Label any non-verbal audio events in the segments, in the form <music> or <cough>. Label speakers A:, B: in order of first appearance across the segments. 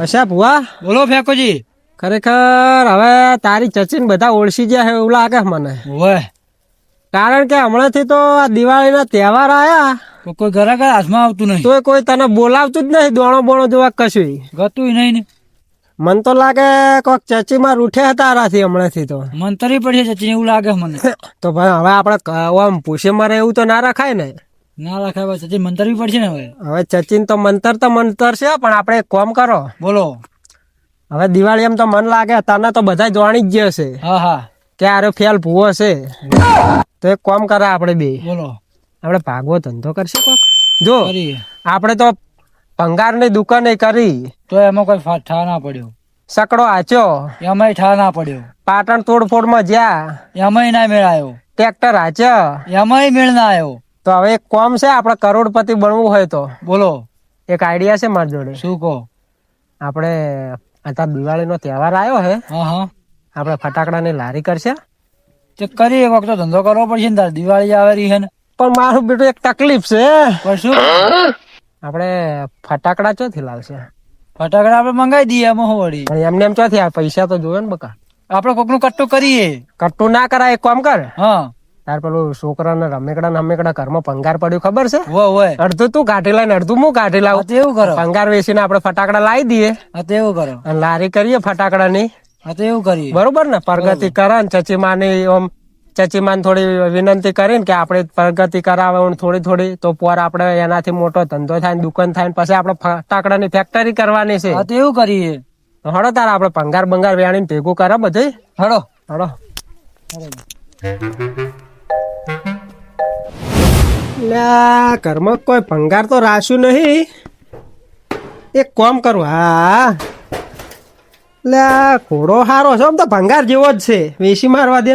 A: અચ્છા ભુવા?
B: બોલો ફેકોજી.
A: ખરેખર હવે તારી ચચીન બધા ઓળખી ગયા છે એવું લાગે મને.
B: ઓય
A: કારણ કે હમણાંથી તો આ દિવાળીના તહેવાર આયા.
B: તો કોઈ ઘરે ઘરે હાથમાં આવતું નહીં.
A: તોય કોઈ તને બોલાવતું જ નહીં દોણો બોણો જોવા કશું.
B: ગતું નહીં ને.
A: મન તો લાગે કોક ચચીમાં રૂઠે હતા આરાથી હમણાંથી તો.
B: મંતરી પડશે ચચી એવું લાગે મને. <laughs>
A: તો ભાઈ હવે આપણે ઓમ પૂછે મારે એવું તો ના રખાય ને.
B: ના રાખાય બસ ચચી મંતરવી પડશે ને હવે?
A: હવે સચિન તો મંતર તો મંતર છે પણ આપણે કોમ કરો.
B: બોલો.
A: હવે દિવાળી એમ તો મન લાગે તને તો બધા જાણી જ ગયા છે
B: હા હા.
A: કે આરો ફેલ ભૂવો છે. તો એક કોમ કરે આપણે બે.
B: બોલો.
A: આપણે ભાગવો ધંધો કરશે કોક. જો આપણે તો ભંગારની દુકાને કરી.
B: તો એમાં કોઈ ઠા ના પડ્યો.
A: સકડો આચ્યો.
B: એમાંય ઠા ના પડ્યો.
A: પાટણ તોડફોડમાં જ્યાં.
B: એમાંય ના મેળ આવ્યો
A: ટ્રેક્ટર આચ્યો.
B: એમાંય મેળ ના આવ્યો
A: તો હવે એક કોમ છે આપણે કરોડપતિ બનવું હોય તો.
B: બોલો.
A: એક આઈડિયા છે મારી જોડે.
B: શું કહો?
A: આપણે અત્યારે દિવાળીનો તહેવાર આવ્યો હે. આપણે ફટાકડાની લારી કરશે.
B: તે કરી એક વખત ધંધો કરવો પડશે ને તારે દિવાળી આવે રહી છે ને.
A: પણ મારું બેટું એક તકલીફ છે.
B: પણ શું
A: આપણે ફટાકડા ચોથી લાવશે.
B: ફટાકડા આપણે મંગાવી દઈએ એમાં વળી?
A: એમને એમ ચોથી પૈસા તો જોવે ને બકા.
B: આપણે કોકનું કટ્ટું કરીએ.
A: કટ્ટું ના કરાય એક કામ કર.
B: હા.
A: તાર પેલું છોકરાને રમેકડા ને રમેકડા ઘરમાં પંગાર પડ્યું ખબર છે? અડધું તું કાઢી લાય અડધું હું કાઢી લાવું
B: એવું કરો.
A: પંગાર વેચીને આપણે ફટાકડા લાવી દઈએ.
B: એવું કરો.
A: અને લારી કરીએ
B: ફટાકડા ની એવું કરીએ.
A: બરોબર ને? પ્રગતિ કરે ને ચચીમાની ઓમ ચચીમાન થોડી વિનંતી કરીને કે આપણે પ્રગતિ કરાવે થોડી થોડી તો પર આપણે એનાથી મોટો ધંધો થાય ને દુકાન થાય ને પછી આપણે ફટાકડાની ફેક્ટરી કરવાની છે.
B: એવું કરીએ.
A: હડો તારે આપણે પંગાર બંગાર વેણીને ભેગું કરે બધું.
B: હડો
A: હળો. લ્યા ઘરમાં કોઈ ભંગાર તો રાખ્યું નહીં. એક કોમ કરું, હા. લ્યા ઘોડો સારો છે, આમ તો ભંગાર જેવો જ છે. વેસી મારવા દે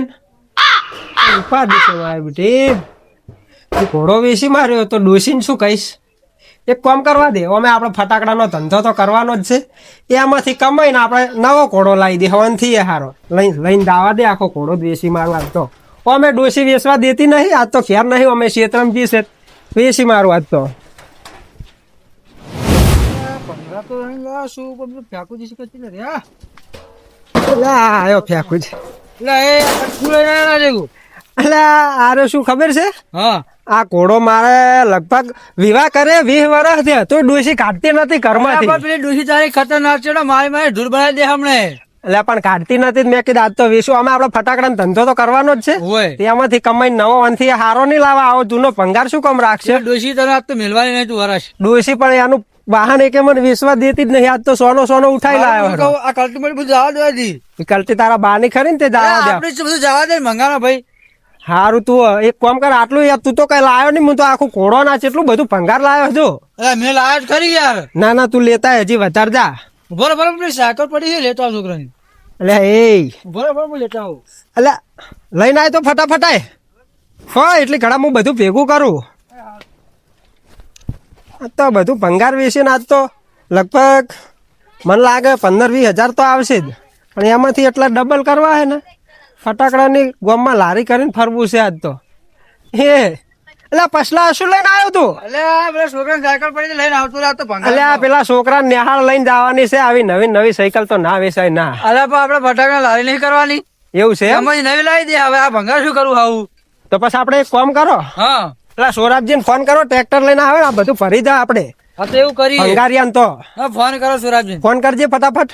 A: ઉપાધિ છે મારી બેટી. ઘોડો વેસી માર્યો તો ડોસીને શું કહીશ? એક કામ કરવા દે, અમે આપણે ફટાકડાનો ધંધો તો કરવાનો જ છે. એમાંથી કમાઈને આપણે નવો ઘોડો લાવી દે, હવનથી એ સારો લઈ, લઈને દાવા દે, આખો ઘોડો વેસી મારવા તો. અમે ડોસી વેચવા દેતી નહીં. આજ તો ખેર નહીં અમે શેતરમ છે. વેચી મારું આજ તો. આરે શું ખબર છે?
B: હા.
A: આ ઘોડો મારે લગભગ વિવાહ કરે વીસ વર્ષ થયા તો ડોસી કાઢતી નથી ઘરમાંથી.
B: ડોસી તારી ખતરનાક છે મારી મારી ધૂળ બનાવી દે હમણે.
A: એટલે પણ કાઢતી નથી મેં કીધું આજ તો વેચું. અમે આપણે ફટાકડા ધંધો તો કરવાનો જ છે.
B: હોય.
A: તેમાંથી કમાઈને નવો વનથી હારો નહીં લાવવા. આવો જૂનો ભંગાર શું કામ રાખશે?
B: ડોસી તને આજ તો મેળવાની નહીં તું વરસ.
A: ડોસી પણ એનું વાહન એકે મને વેચવા દેતી જ નહીં. આજ તો સોનો સોનો ઉઠાઈ લાવ્યો
B: આ કલ્ટી મને બધું જવા દેવા દી.
A: કલ્ટી તારા બાની ખરી ને તે જવા દે.
B: આપણે બધું જવા દે મંગાના ભાઈ.
A: હારું તું એક કામ કર આટલું યાર તું તો કઈ લાવ્યો નહીં. હું તો આખું ઘોડો ના છે એટલું બધું ભંગાર લાવ્યો જો
B: મેં લાવ્યો જ ખરી યાર.
A: ના ના તું લેતા હજી વધારે જા.
B: બરોબર સાયકલ પડી છે લેતો છોકરાની.
A: એટલે એ
B: બરાબર બરો હું લેતો આવું.
A: એટલે લઈને આય તો ફટાફટ આય હા એટલે ઘણા હું બધું ભેગું કરું. આ તો બધું ભંગાર વેચીને આજ તો. લગભગ મને લાગે પંદર વીસ હજાર તો આવશે જ. પણ એમાંથી એટલા ડબલ કરવા હે ને. ફટાકડાની ગોમમાં લારી કરીને ફરવું છે આજ તો. હે એટલે પછલા શું લઈને આવ્યો તું?
B: અલે પેલા છોકરાને સાયકલ પડી લઈને આવતો રહેતો
A: એટલે પેલા છોકરા નિહાળ લઈને જવાની છે આવી નવી નવી સાયકલ તો ના વેચાય ના.
B: પણ આપણે ફટાકડા લારી નહીં કરવાની.
A: એવું છે?
B: નવી લાવી દે હવે આ ભંગાર શું કરું આવું?
A: તો પછી આપણે એક કામ કરો.
B: હા.
A: પેલા સોરાબજીને ફોન કરો ટ્રેક્ટર લઈને આવે આ બધું ફરી જા આપણે.
B: હા તો એવું
A: કરી તો.
B: ફોન કરો સુરાજજી
A: ફોન કરજે ફટાફટ.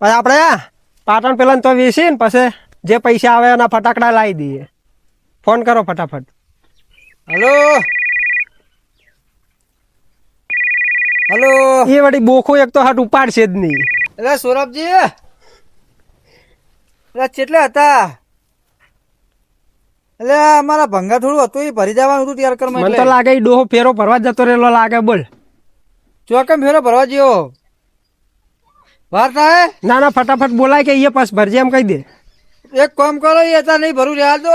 A: પછી આપણે આ પાટણ પેલા તો વેચી ને પછી જે પૈસા આવે એના ફટાકડા લાવી દઈએ. ફોન કરો ફટાફટ.
B: હલો? હલો?
A: એ વળી બોખું એક તો હાટ ઉપાડશે જ નહીં.
B: એટલે સૌરભજી? એટલે કેટલા હતા? એટલે અમારા ભંગા થોડું હતું એ ભરી જવાનું હતું ત્યાર કરમાં
A: મને તો લાગે એ ડોહો ફેરો ભરવા જતો રહેલો લાગે બોલ.
B: ચોકમ ફેરો ભરવા જેવો વાર થાય?
A: ના ના ફટાફટ બોલાય કે એ પાસ ભરજે એમ કહી દે.
B: એક કામ કરો એ હતા નહીં ભરું રહ્યા દો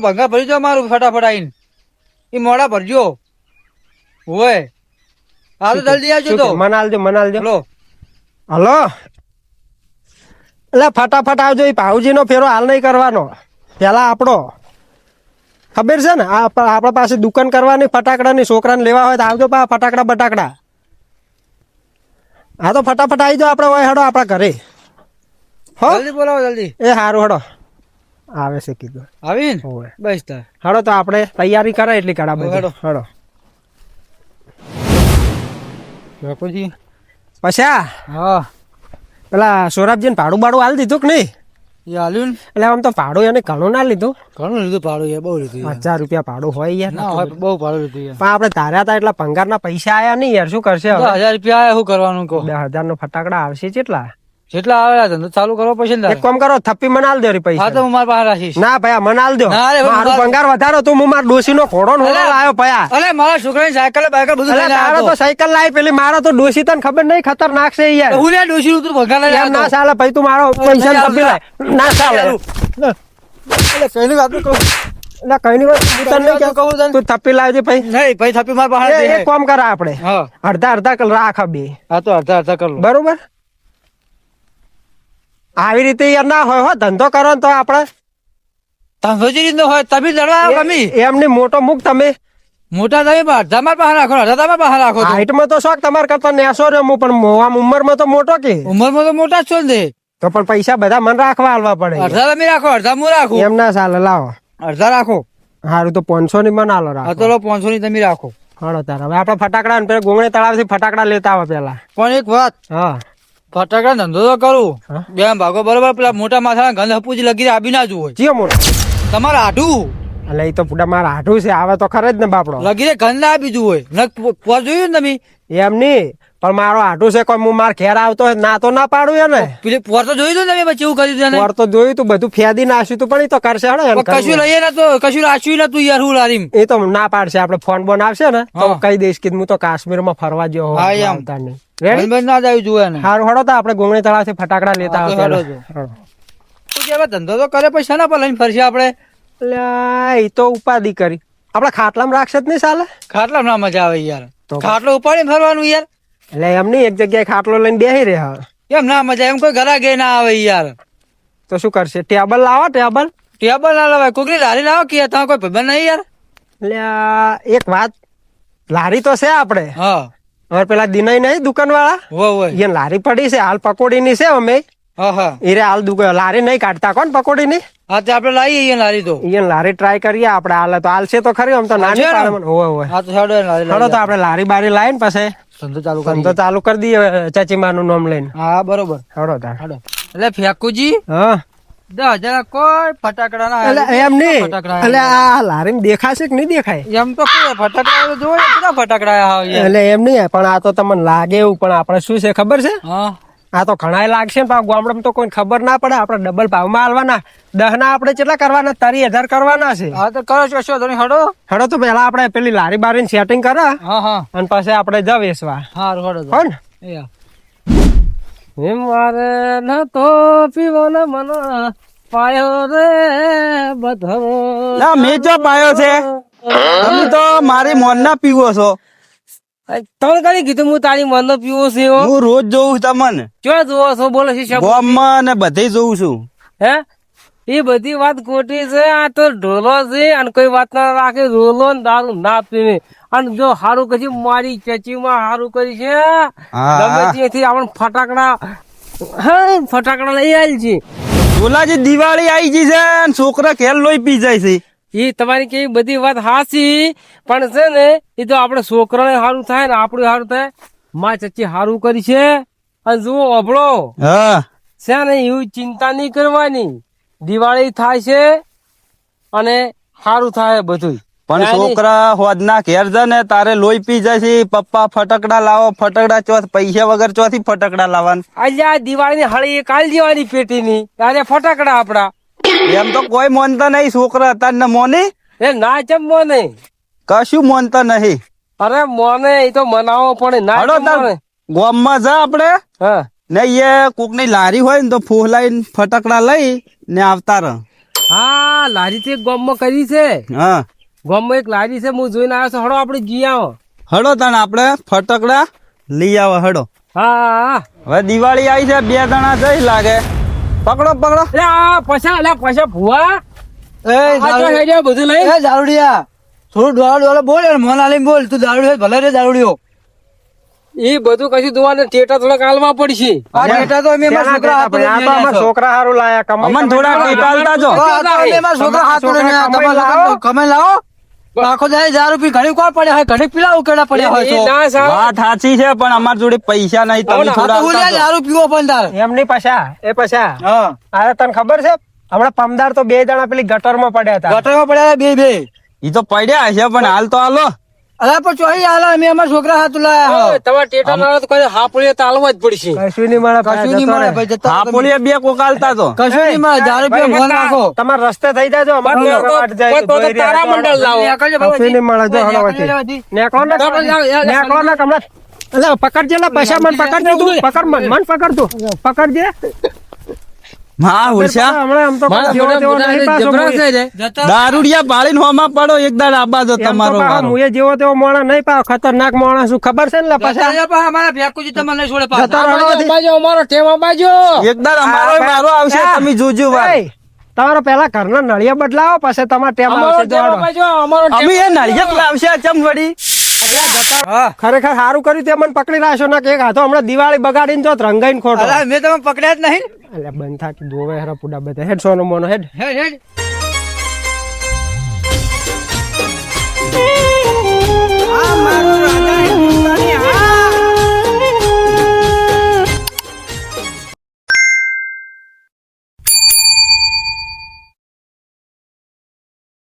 B: ભંગા ભરી જાઓ મારું ફટાફટ આવીને એ મોડા ભરજો હોય. હા તો જલ્દી આવજો તો?
A: મનાલજો મનાલજો
B: હલો
A: હલો? એટલે ફટાફટ આવજો એ ભાવજીનો ફેરો હાલ નહીં કરવાનો. પેલા આપણો ખબર છે ને? આપણા પાસે દુકાન કરવાની ફટાકડાની છોકરાને લેવા હોય તો આવજો પા ફટાકડા બટાકડા. હા તો ફટાફટ આવી જાઓ આપણે હોય હડો આપણા ઘરે. હો?
B: જલ્દી બોલાવો જલ્દી.
A: એ સારું હેડો. આવે છે કીધું.
B: આવી ને? બસ તાર.
A: હેડો તો આપણે તૈયારી કરાય એટલી કરા બધી.
B: હેડો.
A: હેડો.
B: બાપુજી.
A: પછી? આ
B: હા.
A: પેલા સોરાબજીને ભાડું બાડું હાલ દીધું કે નહીં?
B: એ હાલ્યું ને?
A: એટલે આમ તો ભાડું એને ઘણું ના લીધું.
B: ઘણું લીધું ભાડું બહુ લીધું
A: હજાર રૂપિયા ભાડું હોય યાર.
B: ના હોય બહુ ભાડું લીધું યાર
A: પણ આપણે ધાર્યા હતા એટલા પંગારના પૈસા આયા નહીં યાર શું કરશે હવે?
B: હજાર રૂપિયા આયા, શું કરવાનું કહો?
A: બે હજાર નો ફટાકડા આવશે કેટલા?
B: જેટલા આવે ધંધો ચાલુ કરવો પડશે ને
A: એક કામ કરો થપ્પી મને આલ દો રી
B: હા તો હું મારા પાસે રાખીશ.
A: ના ભયા મને આલ દો.
B: ના
A: મારું પંગાર વધારો તું હું મારા ડોસી નો ઘોડો નો લાયો ભયા.
B: અરે મારા છોકરાની સાયકલ બાયકલ બધું લઈને આવ્યો
A: તો સાયકલ લાવી પેલી મારા તો ડોસી તને ખબર નહીં ખતરનાક છે યાર.
B: હું લે ડોસી નું તું ભગા
A: લઈ ના ચાલે ભાઈ તું મારો પૈસા થપ્પી લાય. ના ચાલે.
B: અલે કઈ ની વાત કહું
A: ના કઈ ની વાત હું તને નહીં
B: વાત કહું તને.
A: તું થપ્પી લાવજે ભાઈ.
B: નહીં ભાઈ થપ્પી મારા પાસે
A: એક કામ કરા આપણે. અડધા અડધા કલ રાખ બે.
B: હા તો અડધા અડધા કર
A: બરોબર? આવી રીતે યાર ના હોય હો ધંધો કરો ને તો આપણે.
B: ધંધો જે રીતનો હોય તમે લડવા આવો ગમી.
A: એમની મોટો મુખ તમે.
B: મોટા તમે અડધા મારા પાસે રાખો અડધા તમારા પાસે રાખો.
A: હાઈટમાં તો શોખ તમારે કરતા નેસો રહ્યો હું પણ ઉંમરમાં તો મોટો કે.
B: ઉંમરમાં તો મોટા જ છો ને
A: તો. પણ પૈસા બધા મને રાખવા આલવા પડે.
B: અડધા તમે રાખો અડધા હું રાખું.
A: એમ ના ચાલે લાવો.
B: અડધા રાખો.
A: સારું તો પાંચસો ની મને આલો રાખો.
B: તો પાંચસો ની તમે રાખો.
A: હાલો તાર હવે આપણે ફટાકડા ને પેલા ગોંગણે તળાવથી ફટાકડા લેતા આવે પેલા.
B: પણ એક વાત.
A: હા.
B: ફટાકડા ધંધો તો કરું. બે ભાગો બરોબર પેલા મોટા માથા ગંધ હપુજી લગી આપી ના જુઓ.
A: જીઓ મોટો?
B: તમારે આઢું
A: એટલે એ તો પૂડા મારા આઢું છે આવે તો ખરે જ ને બાપડો.
B: લગી ગંધ ના આપી જુઓ. નખ પોર જોયું ને તમે?
A: એમ નહીં. પણ મારો હાઠું છે કોઈ હું માર ઘેર આવતો હોય ના તો ના પાડું એને.
B: પેલી પોર તો જોયું તું તમે પછી એવું કર્યું
A: પોર તો જોયું તું બધું ફેદી નાખ્યું તું પણ એ તો કરશે હળો
B: કશું લઈએ ને તો કશું રાખ્યું તું યાર હું લારીમ.
A: એ તો ના પાડશે આપણે ફોન બોન આવશે ને તો. કહી દઈશ કે હું તો કાશ્મીરમાં ફરવા ગયો હોઉં, આવતા નહીં રેડી
B: ના જ આવ્યું ને
A: હારું હડો તો આપણે ગોમણી તળાવથી ફટાકડા લેતા આવતા
B: ધંધો તો કરે પૈસા ના પર લઈને ફરશે આપણે?
A: એ તો ઉપાધિ કરી. આપડે ખાટલામાં રાખશે જ નહીં સાલે.
B: ખાટલા ના મજા આવે યાર. ખાટલો ઉપાડીને ફરવાનું યાર.
A: એટલે એમ નહીં એક જગ્યાએ ખાટલો લઈને બેસી રહ્યા
B: કેમ ના મજા એમ કોઈ ઘરા ગઈ ના આવે યાર.
A: તો શું કરશે? ટેબલ લાવો ટેબલ.
B: ટેબલ ના લાવે કોકની લારી લાવો કે ત્યાં કોઈ ભાઈબંધ નહીં યાર?
A: એટલે એક વાત લારી તો છે આપણે.
B: હા.
A: હવે પેલા દિનય નહીં દુકાન વાળા
B: હોય હોય
A: એ લારી પડી છે હાલ પકોડી ની છે અમે.
B: હા હા.
A: એ હાલ દુકા લારી નહીં કાઢતા કોણ પકોડી ની
B: હા તે આપણે લાવીએ અહીંયા લારી તો.
A: એ લારી ટ્રાય કરીએ આપણે હાલ તો હાલ છે તો ખરી આમ તો નાની પાડે. હોવે હોવે.
B: હા તો હેડો
A: તો આપણે લારી બારી લાવીને પછી
B: ધંધો ચાલુ
A: ધંધો ચાલુ કરી દઈએ ચાચી માનું નામ લઈને.
B: હા બરોબર.
A: હળો તાર
B: હેડો. એટલે ફેકુજી
A: હા.
B: દસ હજાર કોઈ ફટાકડા ના
A: એટલે એમ નહીં. એટલે આ લારી દેખાશે કે નહીં દેખાય?
B: એમ તો ફટાકડા જોઈએ કેટલા ફટાકડા હોય.
A: એટલે એમ નહીં પણ આ તો તમને લાગે એવું પણ આપણે શું છે ખબર છે?
B: હા.
A: આ તો ઘણાય લાગશે ને ગામડામાં તો કોઈ ખબર ના પડે. આપણે ડબલ ભાવમાં આલવાના દહ ના આપણે કેટલા કરવાના? તારી હજાર કરવાના છે.
B: હા તો કરો છો શું હડો.
A: હડો તો પેલા આપણે પેલી લારી બારી સેટિંગ કરે
B: હા. હા
A: અને પછી આપણે જ વેસવા
B: હા હડો તો.
A: હો ને
B: એ
A: મારે ન તો પીવાનો મનો. પાયો રે બધો
C: ના મેં જો પાયો છે. તમે તો મારી મોન ના પીવો છો.
A: તમે કઈ કીધું હું તારી મન પીવો છે
C: હું. રોજ જોઉં છું તમને.
A: ક્યાં જોવો છો? બોલે છે?
C: ગામમાં ને બધે જોઉં છું.
A: હે? એ બધી વાત ખોટી છે આ તો ઢોલો છે અને કોઈ વાત ના રાખે રોલો ને દારૂ ના પીવે. અને જો હારું કરી મારી ચચીમાં હારું કરી છે. ગમે ત્યાંથી આપણે ફટાકડા હા ફટાકડા લઈ આવી છે
C: ઓલાજી દિવાળી આવી ગઈ છે ને છોકરા ખેલ લોહી પી જાય છે.
A: એ તમારી કેવી બધી વાત હાસી પણ છે ને એ તો આપણે છોકરાને સારું થાય ને આપણું સારું થાય. મા ચચી સારું કરી છે. અને જુઓ અભળો.
C: હા.
A: છે ને એવું ચિંતા નહીં કરવાની. દિવાળી થાય છે અને સારું થાય બધું
C: પણ છોકરા હોદના ઘેર છે ને તારે લોહી પી જાય છે. પપ્પા ફટકડા લાવો ફટકડા ચોથ પૈસા વગર ચોથી ફટકડા લાવવાના.
A: આજે આ દિવાળીની હળી કાલ દેવાની પેટીની. તારે ફટાકડા આપડા
C: એમ તો કોઈ મોનતા નહીં છોકરા અત્યારના મોની.
A: એ ના ચમ મોને?
C: કશું મોનતા નહીં.
A: અરે મોને એ તો મનાવો પણ ના
C: હડો તાર ગામમાં જા આપણે.
A: હા.
C: ને એ કોકની લારી હોય ને તો ફોહલાઈને ફટકડા લઈ ને આવતા રહ.
A: હા લારી તો એક ગામમાં કરી છે.
C: હા.
A: ગામમાં એક લારી છે હું જોઈને આવ્યો છું. હળો આપણે જી આવો.
C: હડો તણ આપણે ફટકડા લઈ આવો હડો
A: હા હા.
C: હવે દિવાળી આવી છે બે જણા જઈ લાગે. પકડો પકડો.
A: પૈસા અલ્યા પૈસા ભુવા.
B: એ
A: બધું લઈ.
B: એ દારૂડિયા. થોડું ડોળા ડોળા બોલ યાર મન આલી બોલ. તું દારૂડિયો ભલે રે દારૂડિયો.
D: એ બધું કશું દુવાને ટેટા થોડા હાલવા પડશે.
B: આ ટેટા તો અમે અમારા છોકરા હાથ
A: આ
B: છો.
A: છોકરા હારું લાયા કમાઈ
C: અમન થોડા ટેટા જો.
B: આ તો અમે અમારા છોકરા હાથ
A: ને
B: તમારા
A: લાવો.
B: આખો દાડો દારૂ પી ઘડી કોણ પડ્યા હોય ઘડી પીલા ઉકેડા પડ્યા હોય
D: સાહેબ.
C: વાત સાચી છે પણ અમાર જોડે પૈસા નહીં તમે થોડા
B: તો. દારૂ પીવો પણ તાર.
A: એમ નહીં પછા એ પછા.
B: હા.
A: આ તને ખબર છે હમણાં પમદાર તો બે જણા પેલી ગટરમાં પડ્યા હતા.
B: ગટરમાં પડ્યા બે બે.
C: ઈ તો પડ્યા છે પણ હાલ તો હાલો.
B: અલા પણ ચોહી આલા અમે અમાર છોકરા હાથ લાયા
D: તમારે ટેટા ના આવે તો કઈ હાપડીએ તો હાલવા જ પડશે.
A: કશું નહીં મારા
B: કશું નહીં મારા ભાઈ જતા રહો.
C: બે કોકાલતા તો.
B: કશું નહીં મારા દારૂ
A: ભાઈ,
B: ફોન નાખો.
A: તમારે રસ્તે થઈ જાજો અમારે
D: તો
A: છોકરા જાય
D: તો- તારા મંડળ લાવો.
A: કશું. નહીં મળે જો હળો
B: છે.
A: નેકળો ને નેકળો ને કમલા. એટલે પકડજે લા પૈસા મન પકડજે તું. પકડ મન મન પકડ તું પકડજે.
C: હા
A: તો
C: દારૂડિયા બાળીને હોમાં પડો એક દાડ આબા જો તમારો.
A: જેવો તેવો મોણા નહીં પાવ ખતરનાક મોણા શું ખબર છે ને પાછા?
B: અમારા ભેકુજી તમને છોડે પાછા.
A: જતા
D: આ બાજુ, આ બાજુ, અમારો ટેમ આ
C: એક દાડ અમારો
A: આ
C: આવશે તમે જોજો વાર.
A: તમારો પેલા ઘરના નળિયા બદલાવો પછી તમારે ટેમ આવશે
C: અમે એ નાળિયેર લાવશે ચમ વળી?
A: ખરેખર સારું કર્યું તે મને પકડી રાખ્યો ના કે એક હાથો. હમણાં દિવાળી બગાડીને જો રંગાઈને ખોટો.
B: મેં તમે પકડ્યા જ નહીં.
A: અલ્યા બંધ થાકી દોવે હેરા પુડા બધા. હેડ સોનો મોનો હેડ.
B: હેડ હેડ.